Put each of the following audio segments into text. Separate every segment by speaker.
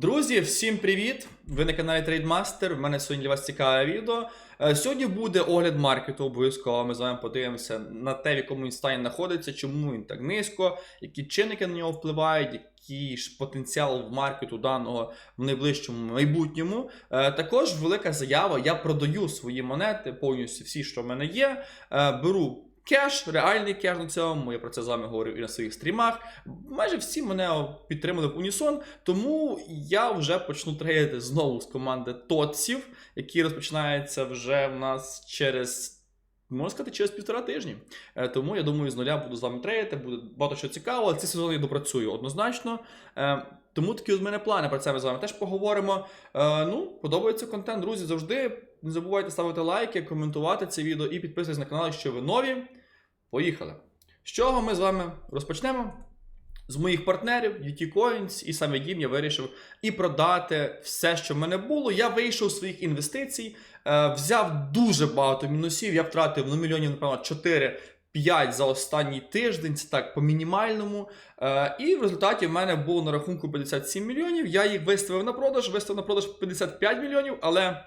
Speaker 1: Друзі, всім привіт! Ви на каналі Трейдмастер. В мене сьогодні для вас цікаве відео. Е, Сьогодні буде огляд маркету. Обов'язково ми з вами подивимося на те, в якому він стані знаходиться, чому він так низько, які чинники на нього впливають, який ж потенціал в маркету даного в найближчому майбутньому. Е, Також велика заява. Я продаю свої монети, повністю всі, що в мене є. Е, Беру. Кеш, реальний кеш на цьому, я про це з вами говорив і на своїх стрімах. Майже всі мене підтримали в унісон, тому я вже почну трейдити знову з команди Тотсів, які розпочинаються вже в нас через. Можна сказати, через півтора тижні. Е, Тому я думаю, з нуля буду з вами трейдити, буде багато що цікавого. Ці сезони я допрацюю однозначно. Тому такі от мене плани. Про це ми з вами теж поговоримо. Е, Ну, подобається контент, друзі. Завжди не забувайте ставити лайки, коментувати це відео і підписуйтесь на канал, якщо ви нові. Поїхали! З чого ми з вами розпочнемо? З моїх партнерів, UT Coins, і саме їм я вирішив і продати все, що в мене було. Я вийшов з своїх інвестицій, е, взяв дуже багато мінусів. Я втратив на мільйонів, напевно, 4-5 за останній тиждень. Це так по мінімальному. Е, і в результаті в мене було на рахунку 57 мільйонів. Я їх виставив на продаж, виставив на продаж 55 мільйонів, але.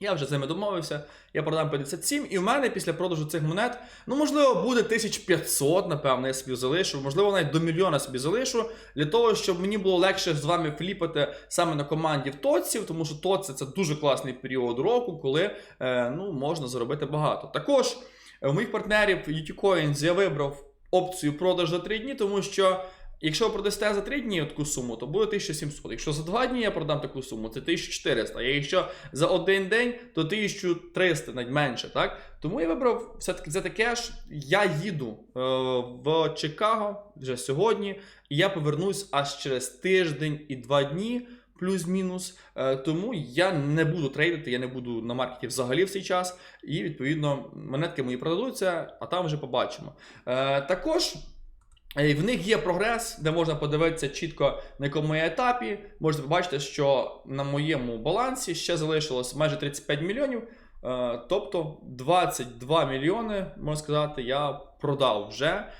Speaker 1: Я вже з ними домовився, я продам 57, і в мене після продажу цих монет, ну можливо, буде 1500, напевно, я собі залишу, можливо, навіть до мільйона собі залишу, для того, щоб мені було легше з вами фліпати саме на команді в Тотсів, тому що Тотси це дуже класний період року, коли е, ну, можна заробити багато. Також у моїх партнерів UTCoins я вибрав опцію продаж за 3 дні, тому що. Якщо ви продасте за 3 дні таку суму, то буде 1700. Якщо за 2 дні я продам таку суму, це 1400. А якщо за один день, то 1300, навіть менше. так? Тому я вибрав все-таки взяти кеш. Я їду е, в Чикаго вже сьогодні, і я повернусь аж через тиждень і 2 дні. Плюс-мінус, Е, тому я не буду трейдити, я не буду на маркеті взагалі в цей час. І відповідно монетки мої продадуться, а там вже побачимо. Е, Також Е, В них є прогрес, де можна подивитися чітко на якому я етапі. Можете побачити, що на моєму балансі ще залишилось майже 35 мільйонів. Тобто 22 мільйони, можна сказати, я продав вже.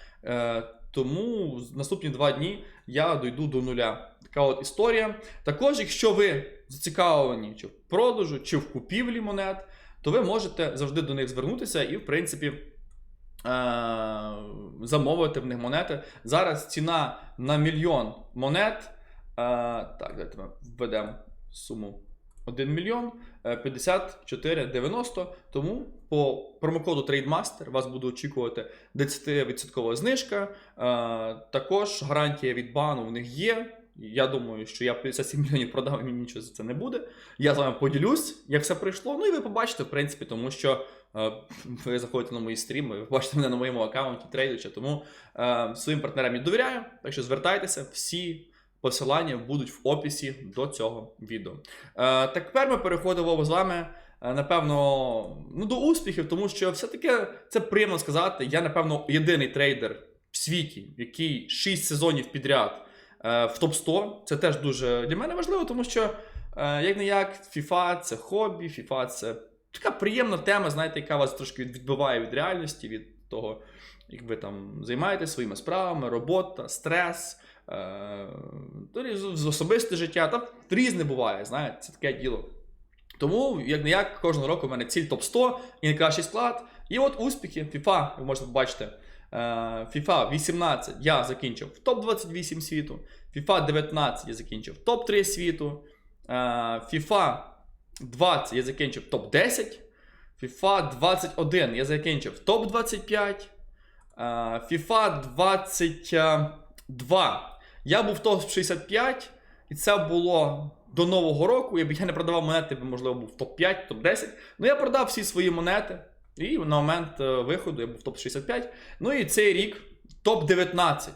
Speaker 1: Е, Тому наступні два дні я дойду до нуля. Така от історія. Також, якщо ви зацікавлені чи в продажу, чи в купівлі монет, то ви можете завжди до них звернутися і, в принципі, е, замовити в них монети. Зараз ціна на мільйон монет. Е, так, давайте ми введемо суму 1 мільйон е, 54,90. Тому по промокоду TradeMaster вас буде очікувати 10% знижка. Е, також гарантія від бану в них є. Я думаю, що я 57 мільйонів продав, і мені нічого за це не буде. Я з вами поділюсь, як все пройшло. Ну і ви побачите, в принципі, тому що е, ви заходите на мої стріми, ви бачите мене на моєму аккаунті трейдуча, тому е, своїм партнерам я довіряю. Так що звертайтеся, всі посилання будуть в описі до цього відео. Е, тепер ми переходимо з вами. Е, Напевно, ну до успіхів, тому що все-таки це приємно сказати. Я, напевно, єдиний трейдер в світі, який 6 сезонів підряд е, в топ-100. Це теж дуже для мене важливо, тому що як не як FIFA це хобі, FIFA це така приємна тема, знаєте, яка вас трошки відбиває від реальності, від того, як ви там займаєтесь своїми справами, робота, стрес. Е, з особисте життя, там різне буває, знаєте, це таке діло. Тому, як не як, кожного року в мене ціль топ-100 і найкращий склад. І от успіхи FIFA, ви можете побачити. Е, FIFA 18 я закінчив в топ-28 світу. FIFA 19 я закінчив топ-3 світу. Е, FIFA 20 я закінчив топ-10. FIFA 21 я закінчив топ-25. Е, FIFA 22 я був топ-65, і це було до Нового року. Якби я не продавав монети, би, можливо, був топ-5, топ-10. Ну, я продав всі свої монети. І на момент е, виходу я був топ-65. Ну і цей рік топ-19.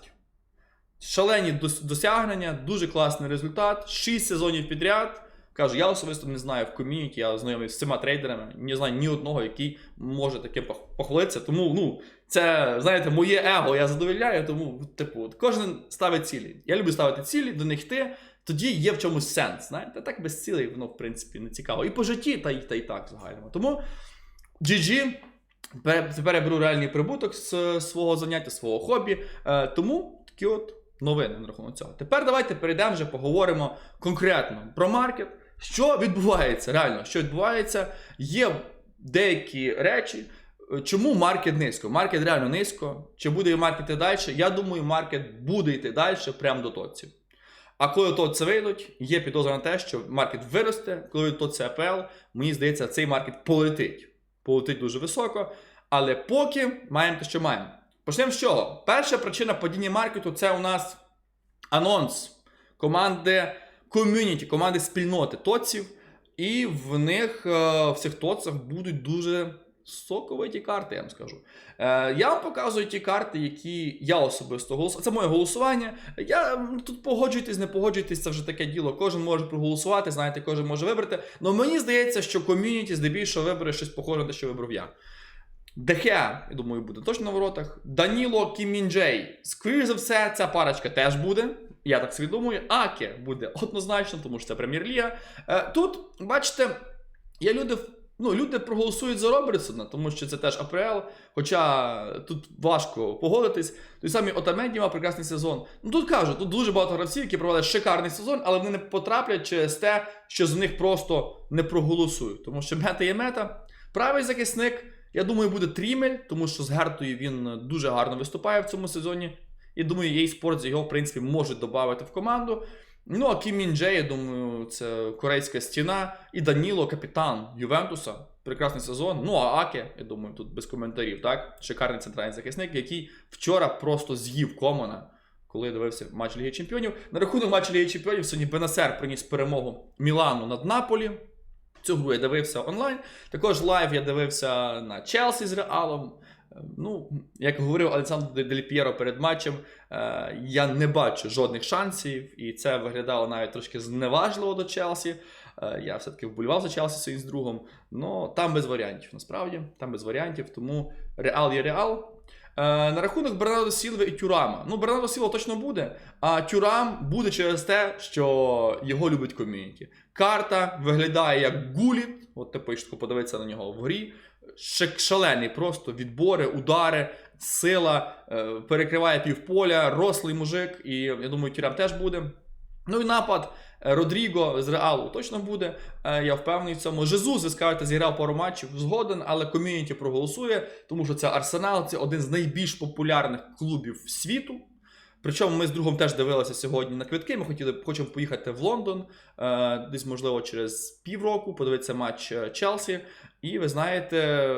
Speaker 1: Шалені досягнення, дуже класний результат. 6 сезонів підряд. Кажу, я особисто не знаю в ком'юніті, я знайомий з цими трейдерами, не знаю ні одного, який може таке похвалитися. Тому, ну, це, знаєте, моє его я задовольняю, тому, типу, кожен ставить цілі. Я люблю ставити цілі, до них йти, тоді є в чомусь сенс. Знаєте, так без цілей, воно, в принципі, не цікаво. І по житті, та й, та й так загальному. Тому GG. Тепер я беру реальний прибуток з свого заняття, свого хобі. Е, тому такі от новини на рахунок цього. Тепер давайте перейдемо вже поговоримо конкретно про маркет. Що відбувається реально? Що відбувається? Є деякі речі. е, Чому маркет низько? Маркет реально низько. Чи буде маркет йти далі? Я думаю, маркет буде йти далі прямо до тоців. А коли тоці вийдуть, є підозра на те, що маркет виросте, коли тоці АПЛ, мені здається, цей маркет полетить. Полетить дуже високо. Але поки маємо те, що маємо. Почнемо з чого? Перша причина падіння маркету це у нас анонс команди ком'юніті, команди спільноти тоців. І в них е, в цих тоцах будуть дуже соковиті карти, я вам скажу. Е, я вам показую ті карти, які я особисто голосував. Це моє голосування. Я тут погоджуйтесь, не погоджуйтесь, це вже таке діло. Кожен може проголосувати, знаєте, кожен може вибрати. Але мені здається, що ком'юніті здебільшого вибере щось похоже на те, що вибрав я. Дехе, я думаю, буде точно на воротах. Даніло Кімінджей. Скоріше за все, ця парочка теж буде. Я так собі думаю. Аке буде однозначно, тому що це прем'єр-ліга. Е, тут, бачите, є люди. Ну, люди проголосують за Робертсона, тому що це теж АПЛ. Хоча тут важко погодитись. Той самий Отамеді мав прекрасний сезон. Ну тут кажу, тут дуже багато гравців, які провели шикарний сезон, але вони не потраплять через те, що з них просто не проголосують. Тому що мета є мета. Правий захисник, я думаю, буде Трімель, тому що з Гертою він дуже гарно виступає в цьому сезоні. І думаю, їй спорт його, в принципі, можуть додати в команду. Ну, а Кім Мін Джей, я думаю, це корейська стіна. І Даніло, капітан Ювентуса. Прекрасний сезон. Ну, а Аке, я думаю, тут без коментарів, так? Шикарний центральний захисник, який вчора просто з'їв Комана, коли дивився матч Ліги Чемпіонів. На рахунок матчу Ліги Чемпіонів сьогодні Бенасер приніс перемогу Мілану над Наполі. Цю гру я дивився онлайн. Також лайв я дивився на Челсі з Реалом. Ну, як говорив Олександр Дельп'єро перед матчем, е, я не бачу жодних шансів, і це виглядало навіть трошки зневажливо до Челсі. Е, Я все-таки вболівав за Челсі своїм з другом. Ну там без варіантів, насправді. Там без варіантів, тому Реал є Реал. Е, на рахунок Бернардо Сілви і Тюрама. Ну, Бернардо Сілва точно буде, а Тюрам буде через те, що його любить ком'юніті. Карта виглядає як гуліт, от ти пишеш, подивитися на нього в грі. Шалений просто відбори, удари, сила, е, перекриває півполя, рослий мужик, і я думаю, Тюрам теж буде. Ну і напад. Родріго з Реалу точно буде. е, Я впевнений в цьому. Жезус, ви скажете, зіграв пару матчів згоден, але ком'юніті проголосує, тому що це Арсенал, це один з найбільш популярних клубів світу. Причому ми з другом теж дивилися сьогодні на квитки. Ми хотіли хочемо поїхати в Лондон, е, десь, можливо, через півроку, подивитися матч е, Челсі. І ви знаєте,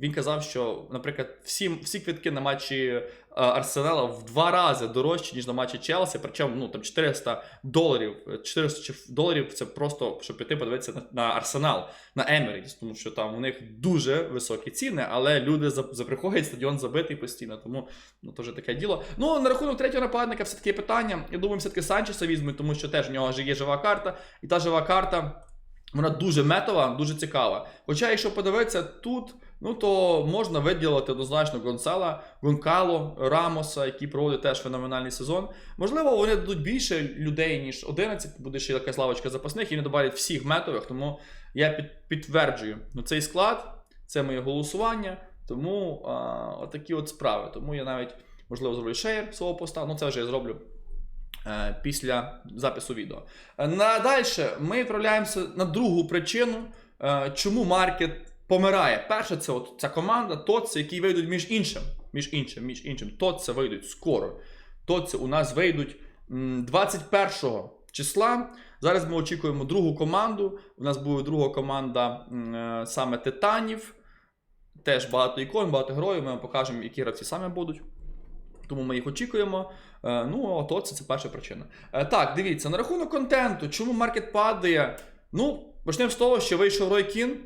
Speaker 1: він казав, що, наприклад, всі, всі квитки на матчі Арсенала в два рази дорожчі, ніж на матчі Челсі. Причому ну, там 400 доларів. е, 400 доларів це просто, щоб піти подивитися на, на Арсенал, на Еміріс, тому що там у них дуже високі ціни, але люди заприходять, стадіон забитий постійно, тому ну, вже таке діло. Ну, на рахунок третього нападника все-таки питання. Я думаю, все-таки Санчеса візьмуть, тому що теж в нього ж є жива карта, і та жива карта. Вона дуже метова, дуже цікава. Хоча, якщо подивитися тут, ну то можна виділити однозначно Гонсала, Гонкало, Рамоса, які проводять теж феноменальний сезон. Можливо, вони дадуть більше людей, ніж 11, буде ще якась лавочка запасних, і не добавлять всіх метових, тому я під, підтверджую ну, цей склад, це моє голосування, тому а, отакі от справи. Тому я навіть, можливо, зроблю шеєр свого поста, ну це вже я зроблю е, після запису відео. Е, Надальше ми відправляємося на другу причину, е, чому маркет помирає. Перше, це от ця команда, ТОЦ, які вийдуть між іншим. Між іншим, між іншим. ТОЦ вийдуть скоро. ТОЦ у нас вийдуть 21 числа. Зараз ми очікуємо другу команду. У нас буде друга команда е, саме Титанів. Теж багато ікон, багато героїв. Ми вам покажемо, які гравці саме будуть. Тому ми їх очікуємо. Е, Ну, а це, це перша причина. Е, Так, дивіться, на рахунок контенту, чому маркет падає? Ну, почнемо з того, що вийшов Рой Кін.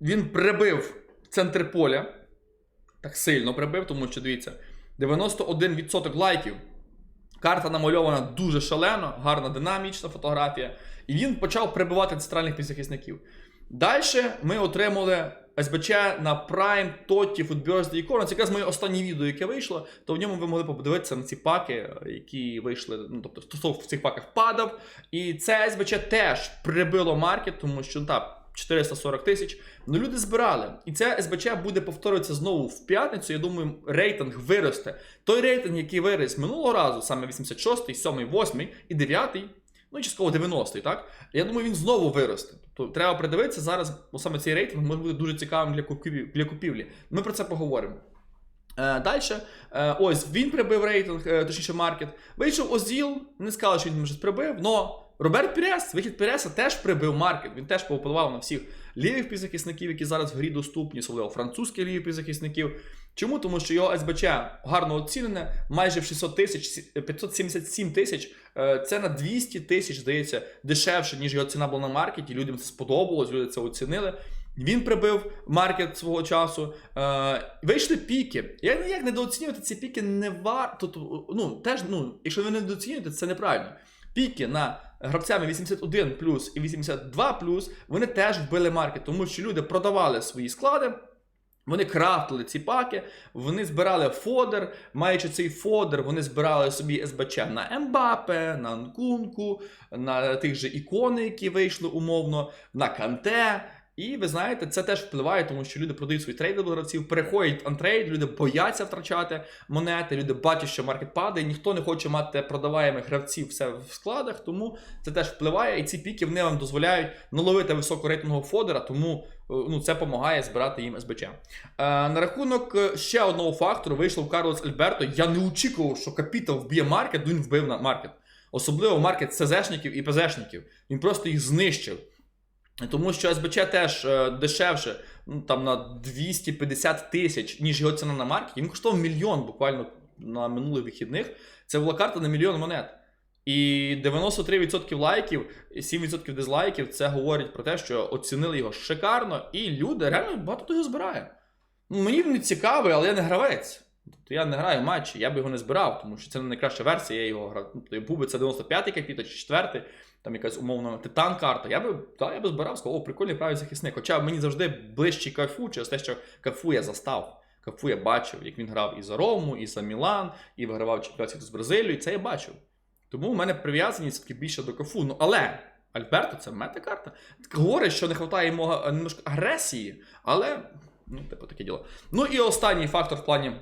Speaker 1: Він прибив центр поля. Так сильно прибив, тому що дивіться, 91% лайків. Карта намальована дуже шалено, гарна динамічна фотографія. І він почав прибивати центральних півзахисників. Далі ми отримали СБЧ на Prime, Totti, Footburst і Corner. Це якраз моє останнє відео, яке вийшло, то в ньому ви могли подивитися на ці паки, які вийшли. Ну, тобто, стосов в цих паках падав. І це СБЧ теж прибило маркет, тому що ну, так, 440 тисяч. Ну люди збирали. І це СБЧ буде повторюватися знову в п'ятницю. Я думаю, рейтинг виросте. Той рейтинг, який виріс минулого разу, саме 86-й, 7-й, 8-й і 9-й, ну і частково 90-й, так? Я думаю, він знову виросте. Тобто треба придивитися зараз, бо саме цей рейтинг може бути дуже цікавим для купівлі. Для купівлі. Ми про це поговоримо. Е, Далі, е, ось він прибив рейтинг, е, точніше маркет. Вийшов Озіл, не сказали, що він щось прибив, но Роберт Пірес, вихід Піреса теж прибив маркет. Він теж повпливав на всіх лівих півзахисників, які зараз в грі доступні, особливо французьких лівих півзахисників. Чому? Тому що його СБЧ гарно оцінене, майже в 600 тисяч, 577 тисяч. Е, Це на 200 тисяч, здається, дешевше, ніж його ціна була на маркеті. Людям це сподобалось, люди це оцінили. Він прибив маркет свого часу. Е, вийшли піки. Я ніяк недооцінювати ці піки не варто. Ну, теж, ну, якщо ви недооцінюєте, це неправильно. Піки на гравцями 81 і 82 вони теж вбили маркет, тому що люди продавали свої склади. Вони крафтили ці паки, вони збирали фодер. Маючи цей фодер, вони збирали собі СБЧ на Ембапе, на Нкунку, на тих же ікони, які вийшли умовно, на Канте. І ви знаєте, це теж впливає, тому що люди продають свої трейдових гравців, переходять антрейд, люди бояться втрачати монети, люди бачать, що маркет падає, ніхто не хоче мати продаваємих гравців все в складах, тому це теж впливає, і ці піки вони вам дозволяють наловити високорейтингового фодера, тому е, ну, це допомагає збирати їм СБЧ. Е, на рахунок е, ще одного фактору вийшов Карлос Альберто. Я не очікував, що капітал вб'є маркет, він вбив на маркет. Особливо маркет СЗшників і ПЗшників. Він просто їх знищив. Тому що СБЧ теж е, дешевше, ну там на 250 тисяч, ніж його ціна на маркеті. Він коштував мільйон буквально на минулих вихідних. Це була карта на мільйон монет. І 93% лайків, і 7% дизлайків це говорить про те, що оцінили його шикарно, і люди реально багато того збирає. Ну, мені він не цікавий, але я не гравець. Тобто я не граю матчі, я б його не збирав, тому що це не найкраща версія, я його грав. Тобто, був би це 95-й капіта чи 4 там якась умовна титан карта. Я би, та, я би збирав, сказав, о, прикольний правий захисник. Хоча мені завжди ближчий Кафу, через те, що Кафу я застав. Кафу я бачив, як він грав і за Рому, і за Мілан, і вигравав чемпіонат з Бразилією, це я бачив. Тому у мене прив'язаність все-таки більше до Кафу. Ну але Альберто це мета-карта. Говорить, що не вистачає йому немножко агресії, але ну, типу таке діло. Ну і останній фактор в плані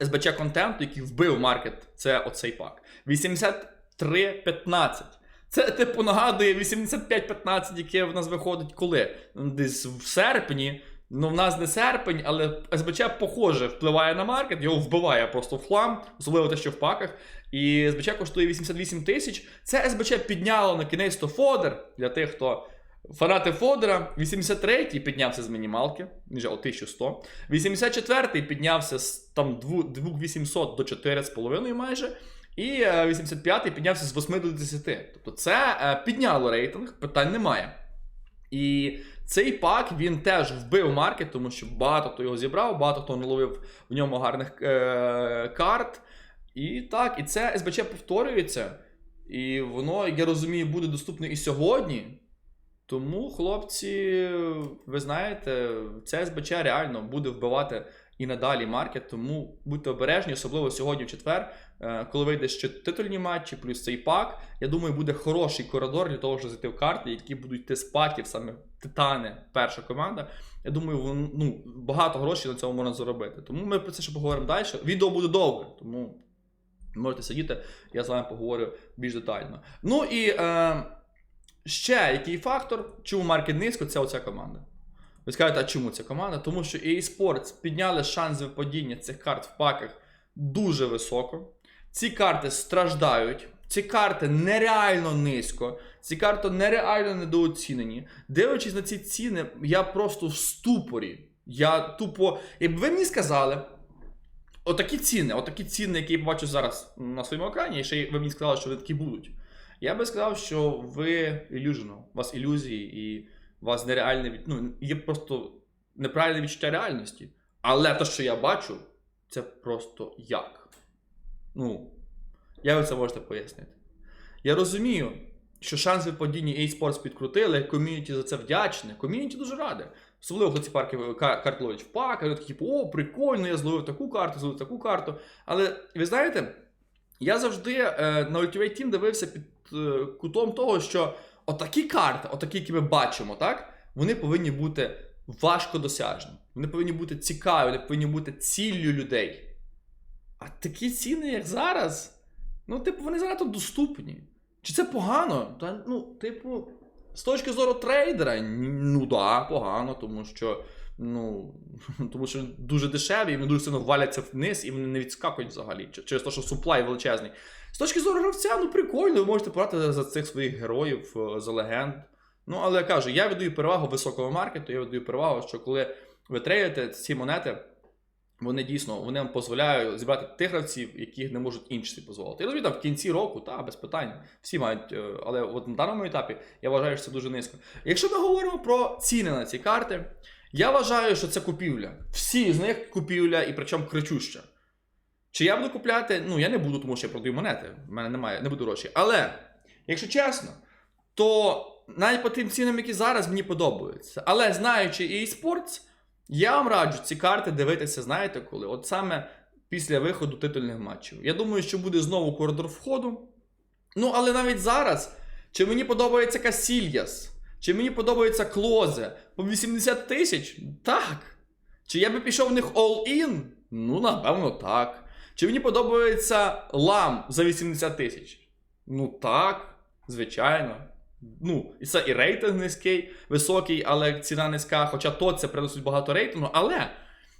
Speaker 1: СБЧ контенту, який вбив маркет, це оцей пак. 83.15. Це, типу, нагадує 85-15, яке в нас виходить коли? Десь в серпні. Ну, в нас не серпень, але СБЧ, похоже, впливає на маркет, його вбиває просто в хлам, особливо те, що в паках. І СБЧ коштує 88 тисяч. Це СБЧ підняло на кінець то фодер для тих, хто. Фанати Фодера, 83-й піднявся з мінімалки, ніж 1100. 84-й піднявся з там 2800 до 4,5 майже. І 85-й піднявся з 8 до 10. Тобто це е, підняло рейтинг, питань немає. І цей пак він теж вбив маркет, тому що багато хто його зібрав, багато хто наловив в ньому гарних е- карт. І так, і це СБЧ повторюється. І воно, я розумію, буде доступне і сьогодні. Тому, хлопці, ви знаєте, це СБЧ реально буде вбивати і надалі маркет, тому будьте обережні, особливо сьогодні в четвер, е, коли вийде ще титульні матчі, плюс цей пак. Я думаю, буде хороший коридор для того, щоб зайти в карти, які будуть з саме Титани, перша команда. Я думаю, ну, багато грошей на цьому можна заробити. Тому ми про це ще поговоримо далі. Відео буде довге, тому можете сидіти, я з вами поговорю більш детально. Ну і. Е, Ще який фактор, чому маркет низько, це оця команда. Ви скажете, а чому ця команда? Тому що EA Sports підняли шанс випадіння цих карт в паках дуже високо. Ці карти страждають, ці карти нереально низько, ці карти нереально недооцінені. Дивлячись на ці ціни, я просто в ступорі. Я тупо. Якби ви мені сказали, отакі ціни, отакі ціни, які я бачу зараз на своєму екрані, і ще ви мені сказали, що вони такі будуть. Я би сказав, що ви ілюжено, у вас ілюзії, і у вас нереальне від... ну, є просто неправильне відчуття реальності. Але те, що я бачу, це просто як. Ну, як ви це можете пояснити? Я розумію, що шанс падіння eSports підкрутили, ком'юніті за це вдячне. Ком'юніті дуже раде. Особливо коли ці парки карт ловлять в пак, і такі, о, прикольно, я зловив таку карту, зловив таку карту. Але ви знаєте, я завжди е, на Ultimate Team дивився під е, кутом того, що отакі карти, отакі, які ми бачимо, так? вони повинні бути важко досяжні. Вони повинні бути цікаві, вони повинні бути ціллю людей. А такі ціни, як зараз, ну, типу, вони занадто доступні. Чи це погано? Та, ну, типу, з точки зору трейдера, ну да, погано, тому що. Ну, тому що дуже дешеві, і вони дуже сильно валяться вниз, і вони не відскакують взагалі. Через те, що суплай величезний. З точки зору гравця, ну прикольно, ви можете брати за цих своїх героїв, е, за легенд. Ну, але я кажу, я віддаю перевагу високого маркету, я віддаю перевагу, що коли ви трейдите ці монети, вони дійсно вони вам дозволяють зібрати тих гравців, яких не можуть інші собі дозволити. Я розумію, там в кінці року, та, без питань, всі мають, е, але от на даному етапі я вважаю, що це дуже низько. Якщо ми говоримо про ціни на ці карти, я вважаю, що це купівля. Всі з них купівля, і причому кричуща. Чи я буду купляти? Ну, я не буду, тому що я продаю монети. В мене немає, не буду грошей. Але, якщо чесно, то навіть по тим цінам, які зараз мені подобаються. Але знаючи eSports, я вам раджу ці карти дивитися, знаєте коли? От саме після виходу титульних матчів. Я думаю, що буде знову коридор входу. Ну, але навіть зараз, чи мені подобається Касільяс, чи мені подобається Клозе по 80 тисяч? Так. Чи я би пішов в них all-in? Ну, напевно, так. Чи мені подобається лам за 80 тисяч? Ну так, звичайно. Ну, і це і рейтинг низький, високий, але ціна низька. Хоча то це приносить багато рейтингу. Але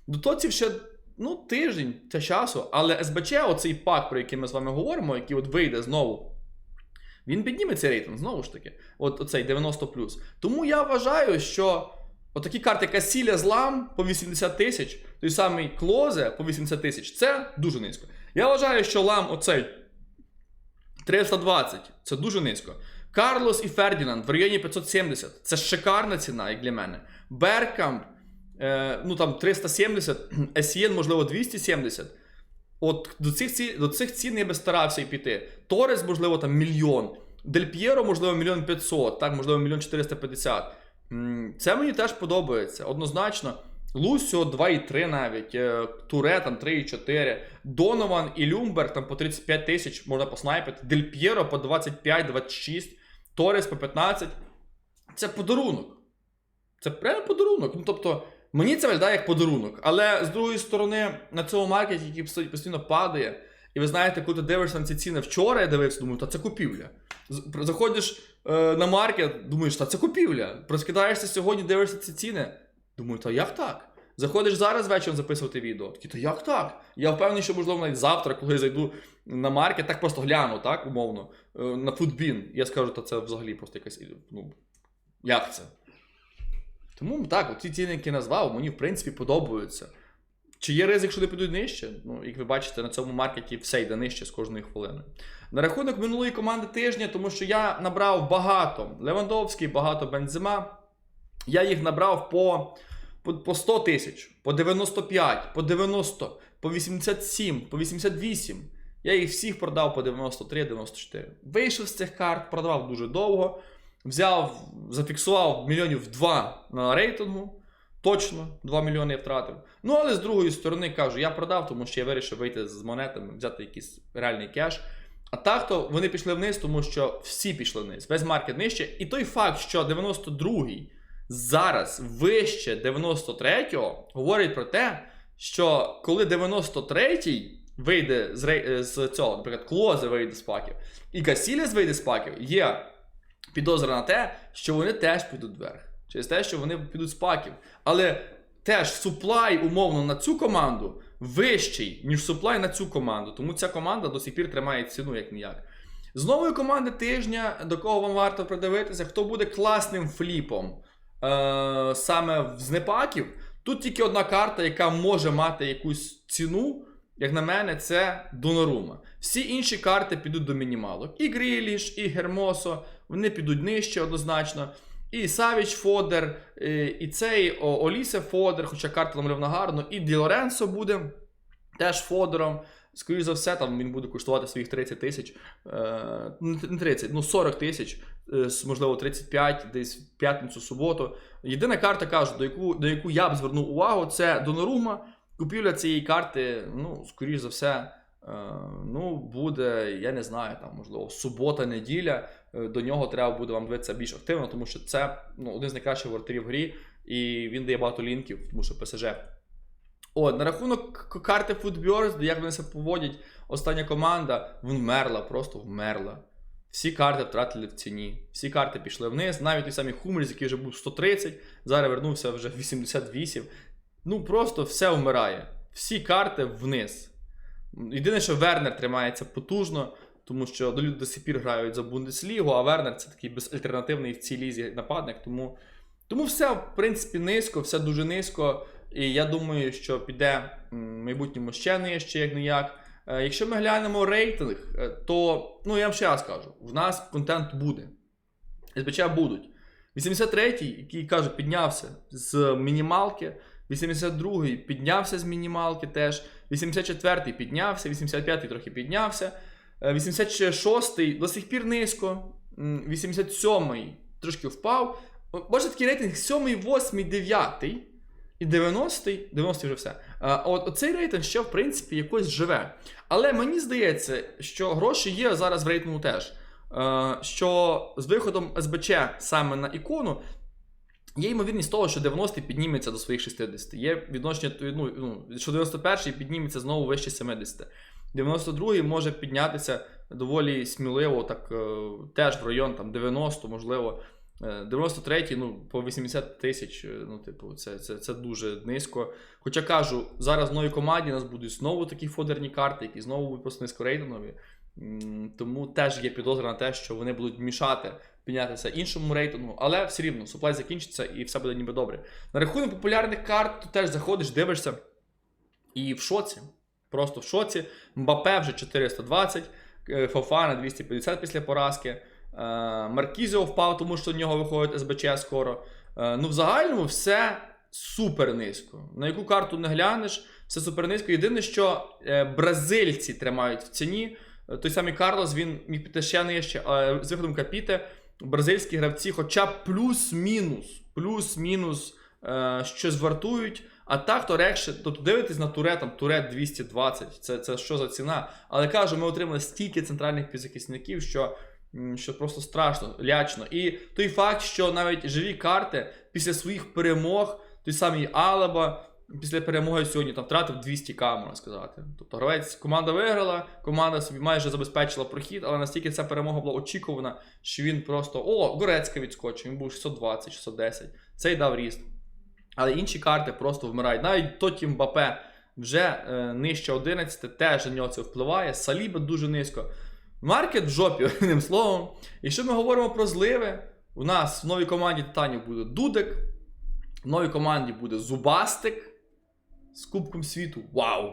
Speaker 1: до тоців ще ну, тиждень та часу. Але СБЧ, оцей пак, про який ми з вами говоримо, який от вийде знову. Він підніме цей рейтинг, знову ж таки, от оцей 90 Тому я вважаю, що отакі карти Касіля злам по 80 тисяч, той самий Клозе по 80 тисяч, це дуже низько. Я вважаю, що лам оцей 320 це дуже низько. Карлос і Фердінанд в районі 570. Це шикарна ціна, як для мене. Беркамп, е, ну там 370, Есієн, можливо, 270. От до цих, ці, до цих цін я би старався і піти. Торес, можливо, там мільйон. Дель П'єро, можливо, мільйон 500, так, можливо, мільйон 450. Це мені теж подобається, однозначно. Лусіо 2,3 навіть, е, Туре там 3,4, Донован і Люмберг там по 35 тисяч можна поснайпити, Дель П'єро по 25-26, Торес по 15. Це подарунок. Це прямо подарунок. Ну, тобто, мені це виглядає як подарунок. Але з другої сторони, на цьому маркеті, який постійно падає, і ви знаєте, коли ти дивишся на ці ціни вчора, я дивився, думаю, та це купівля. Заходиш е, на маркет, думаєш, та це купівля. Проскидаєшся сьогодні, дивишся ці ціни. Думаю, та як так? Заходиш зараз вечором записувати відео. Такий, та як так? Я впевнений, що можливо навіть завтра, коли я зайду на маркет, так просто гляну, так, умовно, е, на футбін. Я скажу, та це взагалі просто якась. Ну, як це? Тому так, ці ціни, які назвав, мені в принципі подобаються. Чи є ризик, що вони підуть нижче? Ну, як ви бачите, на цьому маркеті все йде нижче з кожної хвилини. На рахунок минулої команди тижня, тому що я набрав багато Левандовський, багато Бензима. Я їх набрав по, по, по 100 тисяч, по 95, по 90, по 87, по 88. Я їх всіх продав по 93-94. Вийшов з цих карт, продавав дуже довго. Взяв, зафіксував мільйонів 2 на рейтингу. Точно 2 мільйони я втратив. Ну, але з другої сторони кажу, я продав, тому що я вирішив вийти з монетами, взяти якийсь реальний кеш. А так то вони пішли вниз, тому що всі пішли вниз. Весь маркет нижче. І той факт, що 92-й зараз вище 93-го, говорить про те, що коли 93-й вийде з, з цього, наприклад, Клозе вийде з паків, і Касіліс вийде з паків, є підозра на те, що вони теж підуть вверх. Через те, що вони підуть з паків. Але теж суплай, умовно, на цю команду вищий, ніж суплай на цю команду. Тому ця команда до сих пір тримає ціну як ніяк. З нової команди тижня, до кого вам варто придивитися, хто буде класним фліпом е- саме з непаків. Тут тільки одна карта, яка може мати якусь ціну, як на мене, це Донорума. Всі інші карти підуть до мінімалок. І Гріліш, і Гермосо, вони підуть нижче однозначно. І Савіч Фодер, і, і цей О- Олісе Фодер, хоча карта намальована гарно, і Ді Лоренцо буде теж Фодером. Скоріше за все, там він буде коштувати своїх 30 тисяч, е, ну, не 30, ну 40 тисяч, е, можливо, 35, десь в п'ятницю, суботу. Єдина карта, кажу, до яку, до яку я б звернув увагу, це Донорума. Купівля цієї карти, ну, скоріш за все, е, ну, буде, я не знаю, там, можливо, субота, неділя. е, до нього треба буде вам дивитися більш активно, тому що це ну, один з найкращих воротарів в грі, і він дає багато лінків, тому що ПСЖ. От, на рахунок карти Footbirds, як вони себе поводять, остання команда вмерла, просто вмерла. Всі карти втратили в ціні. Всі карти пішли вниз. Навіть той самий Хумельс, який вже був 130, зараз вернувся вже 88. Ну просто все вмирає. Всі карти вниз. Єдине, що Вернер тримається потужно, тому що до люди до сих пір грають за Бундеслігу, а Вернер це такий безальтернативний в цій лізі нападник. Тому, тому все, в принципі, низько, все дуже низько. І я думаю, що піде в майбутньому ще нижче, як не як. Е, Якщо ми глянемо рейтинг, е, то ну я вам ще раз кажу: в нас контент буде. СБЧ будуть. 83-й, який кажу, піднявся з мінімалки. 82-й піднявся з мінімалки теж. 84-й піднявся, 85-й трохи піднявся. е, 86-й до сих пір низько. 87-й трошки впав. Бачите, такий рейтинг 7-й, 8-й, 9-й. І 90-й, 90-й вже все. А от оцей рейтинг ще, в принципі, якось живе. Але мені здається, що гроші є зараз в рейтингу теж. Е, що з виходом СБЧ саме на ікону є ймовірність того, що 90-й підніметься до своїх 60. Є відношення, ну, ну, що 91-й підніметься знову вище 70. 92-й може піднятися доволі сміливо, так е, теж в район там, 90, можливо. Е, 93-й, ну, по 80 тисяч, е, ну, типу, це, це, це дуже низько. Хоча кажу, зараз в новій команді у нас будуть знову такі фодерні карти, які знову будуть просто низькорейтингові. Тому теж є підозра на те, що вони будуть мішати піднятися іншому рейтингу, але все рівно суплай закінчиться і все буде ніби добре. На рахунок популярних карт, ти теж заходиш, дивишся і в шоці. Просто в шоці. Мбапе вже 420, е, Фофана 250 після поразки. Е, Маркізіо впав, тому що у нього виходить СБЧ скоро. Е, Ну, в загальному все супер низько. На яку карту не глянеш, все супер низько. Єдине, що е, бразильці тримають в ціні. Той самий Карлос, він міг піти ще нижче, а з виходом Капіте бразильські гравці, хоча б плюс-мінус, плюс-мінус щось вартують. А так, то легше, тобто дивитись на туре, там туре 220, це, це що за ціна. Але кажу, ми отримали стільки центральних півзахисників, що, що просто страшно, лячно. І той факт, що навіть живі карти після своїх перемог, той самий Алаба, після перемоги сьогодні там втратив 200к, можна сказати. Тобто гравець, команда виграла, команда собі майже забезпечила прохід, але настільки ця перемога була очікувана, що він просто о, Горецька відскочив, він був 620, 610. Цей дав ріст. Але інші карти просто вмирають. Навіть Тоті Мбапе вже е, нижче 11, теж на нього це впливає. Саліба дуже низько. Маркет в жопі, одним словом. Якщо ми говоримо про зливи, у нас в новій команді Титанів буде Дудек, в новій команді буде Зубастик з Кубком світу. Вау!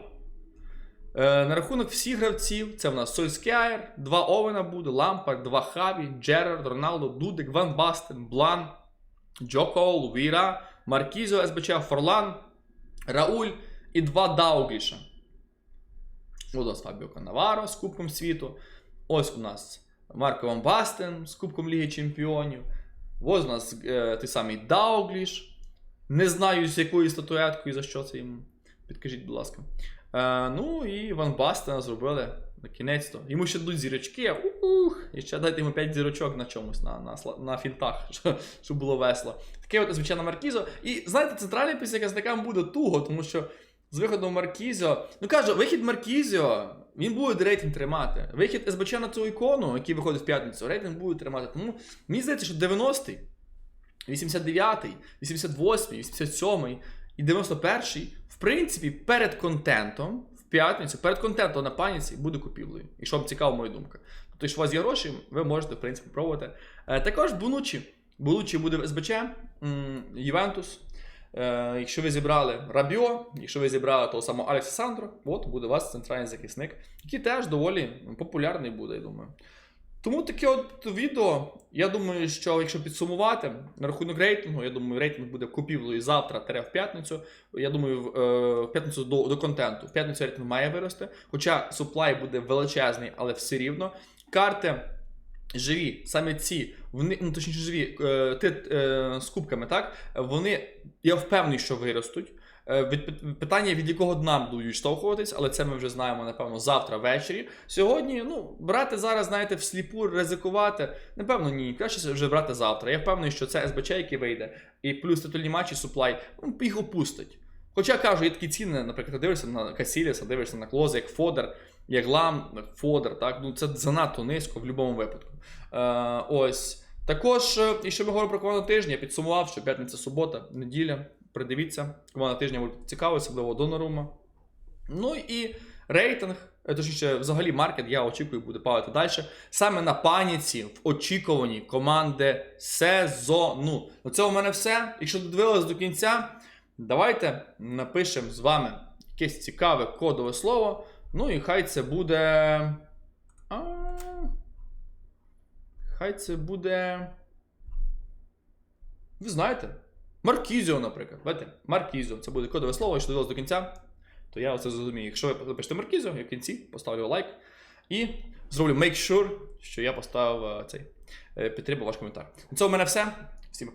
Speaker 1: Е, на рахунок всіх гравців, це в нас Сольскяєр, два Овена буде, Лампард, два Хаві, Джерард, Роналдо, Дудек, Ван Бастен, Блан, Джо Коул, Віра, Маркізо, СБЧ, Форлан, Рауль і два Даугліша. У нас Фабіо Канаваро з Кубком світу. Ось у нас Марко Ван Бастен з Кубком Ліги Чемпіонів. Ось у нас е, той самий Даугліш. Не знаю, з якою статуеткою, і за що це йому. Підкажіть, будь ласка. Е, ну і Ван Бастена зробили на кінець-то. Йому ще дадуть зірочки. Ух, і ще дайте йому 5 зірочок на чомусь, на, на, на фінтах, щоб, щоб було весело. Таке от, звичайно, Маркізо. І знаєте, центральним післяказникам буде туго, тому що з виходом Маркізіо. Ну кажу, вихід Маркізіо, він буде рейтинг тримати. Вихід СБЧ на цю ікону, який виходить в п'ятницю, рейтинг буде тримати. Тому мені здається, що 90-й, 89-й, 88-й, 87-й і 91-й, в принципі, перед контентом п'ятницю, перед контентом на паніці буде купівлею. Якщо вам цікава моя думка. Тобто, якщо у вас є гроші, ви можете, в принципі, пробувати. Е, також Бонучі. Бонучі буде в СБЧ, Ювентус. Е, якщо ви зібрали Рабіо, якщо ви зібрали того самого Алекса Сандро, от буде у вас центральний захисник, який теж доволі популярний буде, я думаю. Тому таке от відео. Я думаю, що якщо підсумувати на рахунок рейтингу, я думаю, рейтинг буде купівлею завтра тере в п'ятницю. Я думаю, е, в п'ятницю до, до контенту. В п'ятницю рейтинг має вирости. Хоча суплай буде величезний, але все рівно. Карти живі, саме ці, вони, ну точніше живі, е, ти, е, з кубками, так? Вони, я впевнений, що виростуть. Е, Від питання, від якого дна будуть відштовхуватись, але це ми вже знаємо, напевно, завтра ввечері. Сьогодні, ну, брати зараз, знаєте, всліпу ризикувати. Напевно, ні. Краще вже брати завтра. Я впевнений, що це СБЧ, який вийде, і плюс титульні матчі суплай, ну, їх опустить. Хоча кажу, є такі ціни, наприклад, дивишся на Касіліса, дивишся на Клоза, як Фодер, як Лам, Фодер, так? Ну, це занадто низько в будь-якому випадку. Е, ось. Також, е, і що ми говоримо про команду тижня, я підсумував, що п'ятниця, субота, неділя. Придивіться, команда тижня буде цікава, особливо Донорума. Ну і рейтинг, е, точніше, взагалі маркет, я очікую, буде падати далі. Саме на паніці, в очікуванні команди сезону. Ну це у мене все. Якщо додивились до кінця, давайте напишемо з вами якесь цікаве кодове слово. Ну і хай це буде. А... Хай це буде. Ви знаєте. Маркізіо, наприклад. Бачите? Маркізіо. Це буде кодове слово, якщо дивилось до кінця, то я оце зрозумію. Якщо ви напишете Маркізіо, я в кінці поставлю лайк і зроблю make sure, що я поставив е, цей е, підтримав ваш коментар. На цьому в мене все.